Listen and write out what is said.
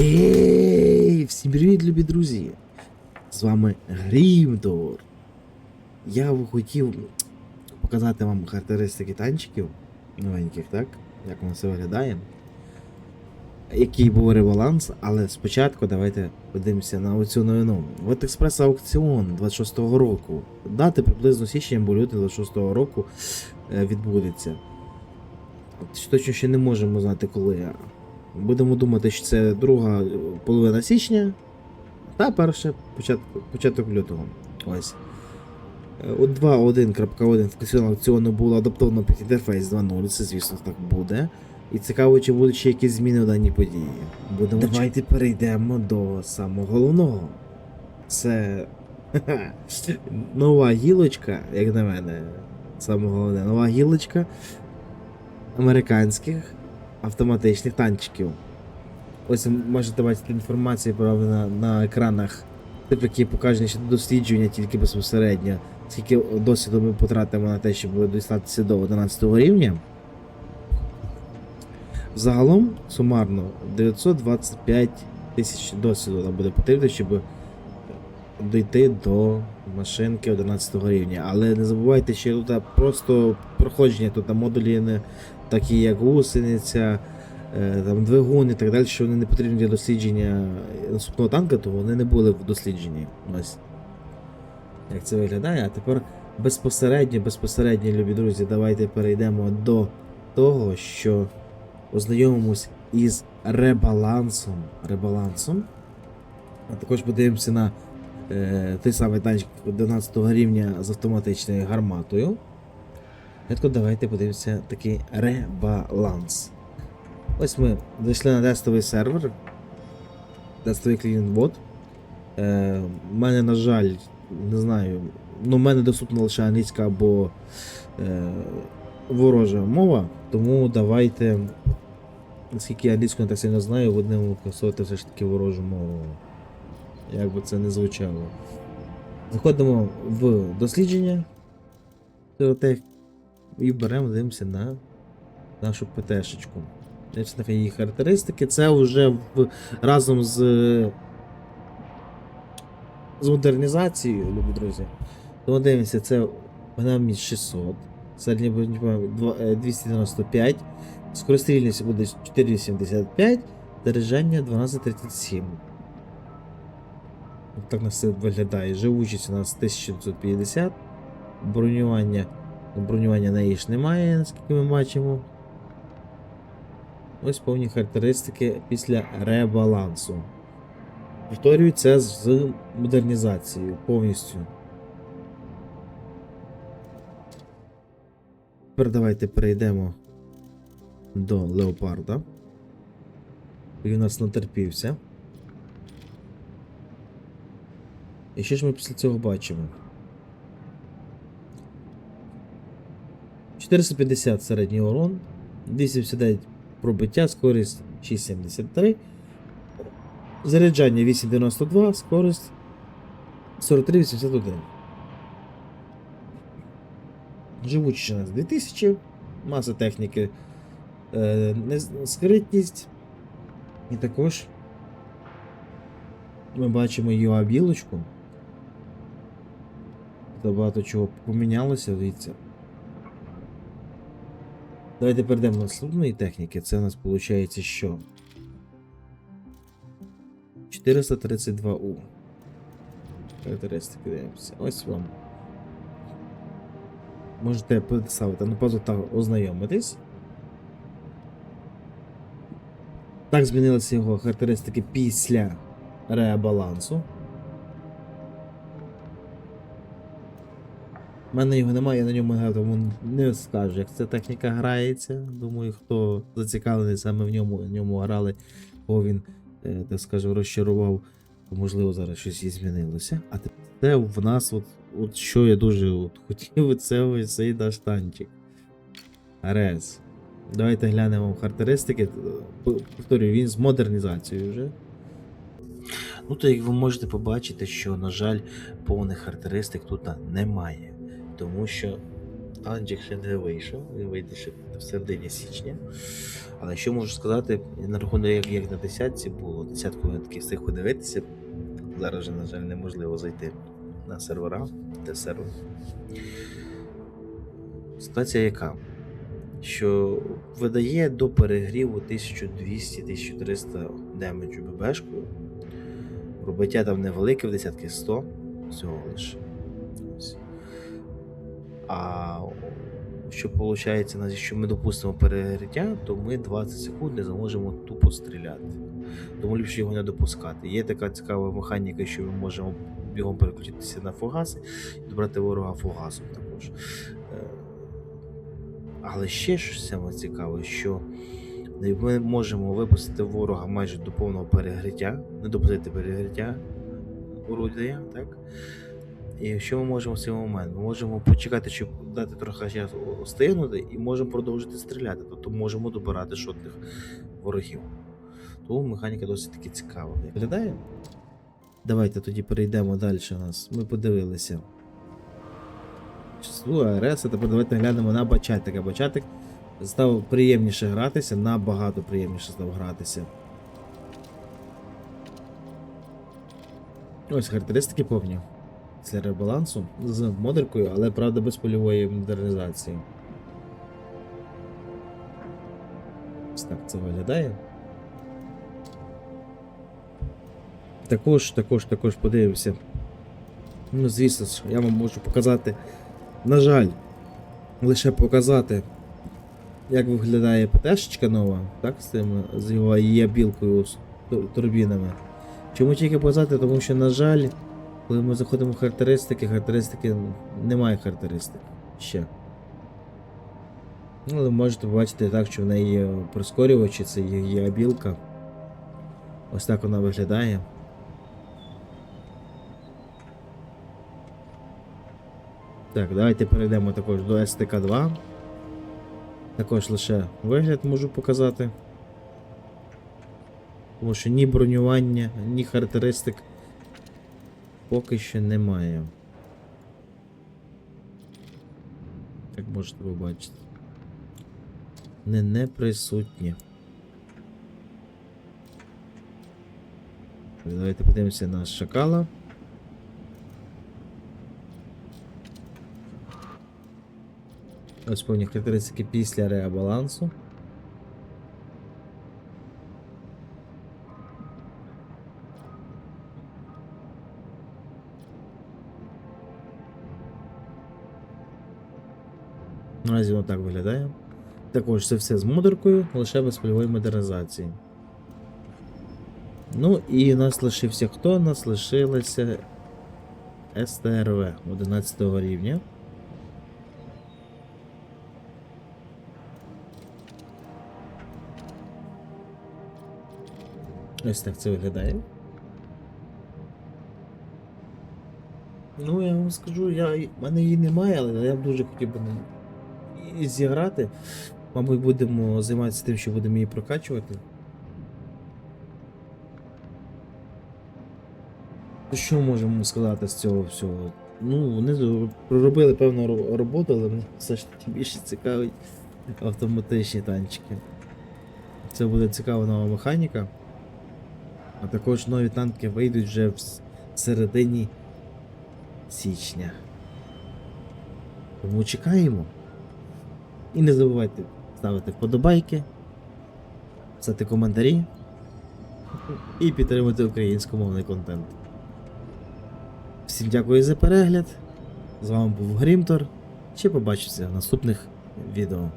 Ей, всім привіт, любі друзі! З вами Грімдор. Я хотів показати вам характеристики танчиків новеньких, так? Як воно все виглядає. Який був ребаланс, але спочатку давайте подивимося на оцю новину. От експрес аукціон 26-го року. Дати приблизно січня або лютий 26-го року е, відбудеться. Точно ще не можемо знати коли. Будемо думати, що це друга половина січня та перше початок, початок лютого. Ось. От 2.1.1 в аукціону було адаптовано під інтерфейс 2.0, це звісно так буде. І цікаво, чи будуть ще якісь зміни у даній події. Будемо Давайте перейдемо до самого головного. Це нова гілочка, як на мене, саме головне, нова гілочка американських автоматичних танчиків. Ось можете бачити інформацію про на, на екранах, тип, які покажені ще дослідження тільки безпосередньо, скільки досвіду ми потратимо на те, щоб дістатися до 11 рівня. Загалом, сумарно, 925 тисяч досвіду нам буде потрібно, щоб дійти до машинки 11 рівня. Але не забувайте, що тут просто проходження тут на модулі не такі як гусениця, е, там двигун і так далі, що вони не потрібні для дослідження наступного танка, то вони не були в дослідженні. Ось. Як це виглядає? А тепер безпосередньо, безпосередньо, любі друзі, давайте перейдемо до того, що ознайомимось із ребалансом. Ребалансом. А також подивимося на е, той самий танчик 11 рівня з автоматичною гарматою. Рядко давайте подивимося такий ребаланс. Ось ми зайшли на тестовий сервер. Тестовий клієнт бот. Е, У мене, на жаль, не знаю. Ну, в мене доступна лише англійська або е, ворожа мова. Тому давайте. Наскільки я англійську не так сильно знаю, будемо використовувати все ж таки ворожу мову. Як би це не звучало. Заходимо в дослідження. Теотех і беремо, дивимося на нашу ПТшечку. На її характеристики. Це вже в, разом з з модернізацією, любі друзі. Тому дивимося, це вона 600, середня буде 295, скорострільність буде 4,85, заряджання 12,37. Так у нас це виглядає. Живучість у нас 1950, бронювання Бронювання на ж немає, наскільки ми бачимо. Ось повні характеристики після ребалансу. Повторюю, це з модернізацією повністю. Тепер давайте перейдемо до Леопарда. Він у нас натерпівся. І що ж ми після цього бачимо? 450 середній урон, 279 пробиття, скорість 6,73, заряджання 8,92, скорість 43,81. Живучість у нас 2000, маса техніки, е, скритність. І також ми бачимо UA білочку. Та багато чого помінялося, дивіться. Давайте перейдемо до наступної техніки. Це у нас виходить що? 432У. Характеристики дивимося. Ось вам. Можете поставити на паузу та ознайомитись. Так змінилися його характеристики після ребалансу. У мене його немає, я на ньому грав, тому не скажу, як ця техніка грається. Думаю, хто зацікавлений саме в ньому, в ньому грали, бо він, е, так скажу, розчарував, то можливо зараз щось і змінилося. А це в нас, от, от що я дуже от, хотів, це ось цей наш танчик. Арес. Давайте глянемо характеристики. Повторюю, він з модернізацією вже. Ну, то як ви можете побачити, що, на жаль, повних характеристик тут немає. Тому що Анджик ще не вийшов, він вийде ще в середині січня. Але що можу сказати, на рахунок як, як на десятці було, десятку я встиг подивитися. Зараз вже, на жаль, неможливо зайти на сервера, де. Ситуація яка? Що видає до перегріву 1200-1300 демеджу ББшкою. Пробиття там невелике в десятки 100 всього лише. А що виходить, якщо ми допустимо перегриття, то ми 20 секунд не зможемо тупо стріляти. Тому ліпше його не допускати. Є така цікава механіка, що ми можемо бігом переключитися на фугаси і добрати ворога фугасом також. Е, Але ще ж саме цікаве, що ми можемо випустити ворога майже до повного перегриття, не допустити перегриття орудія, так? І що ми можемо в цей момент? Ми можемо почекати, щоб дати трохи часу остигнути, і можемо продовжити стріляти. Тобто можемо добирати шотних ворогів. Тому механіка досить таки цікава. Виглядає? Давайте тоді перейдемо далі нас. Ми подивилися. Число АРС, а тепер давайте глянемо на бачатика. Бачатик став приємніше гратися, набагато приємніше став гратися. Ось характеристики повні. Після ребалансу з модеркою, але правда без польової модернізації. Ось так це виглядає. Також, також, також подивився. Ну, звісно ж, я вам можу показати. На жаль, лише показати, як виглядає ПТшечка нова, так, з, тим, з його її білкою з турбінами. Чому тільки показати? Тому що, на жаль, коли ми заходимо в характеристики, характеристики немає характеристик ще. Але можете побачити так, що в неї прискорювачі, це її абілка. Ось так вона виглядає. Так, давайте перейдемо також до STK2. Також лише вигляд можу показати. Тому що ні бронювання, ні характеристик поки що немає. Як можете побачити. Не не присутні. Давайте подивимося на шакала. Ось повні характеристики після реабалансу. Наразі воно так виглядає. Також це все з модеркою, лише без польової модернізації. Ну і нас лишився хто? Нас лишилося СТРВ 11 рівня. Ось так це виглядає. Ну, я вам скажу, я, в мене її немає, але я б дуже хотів би і зіграти. Мабуть, будемо займатися тим, що будемо її прокачувати. Що можемо сказати з цього всього? Ну, вони проробили певну роботу, але мене все ж таки більше цікавить автоматичні танчики. Це буде цікава нова механіка. А також нові танки вийдуть вже в середині січня. Тому чекаємо. І не забувайте ставити вподобайки, писати коментарі і підтримувати українськомовний контент. Всім дякую за перегляд. З вами був Грімтор. Ще побачимося в наступних відео.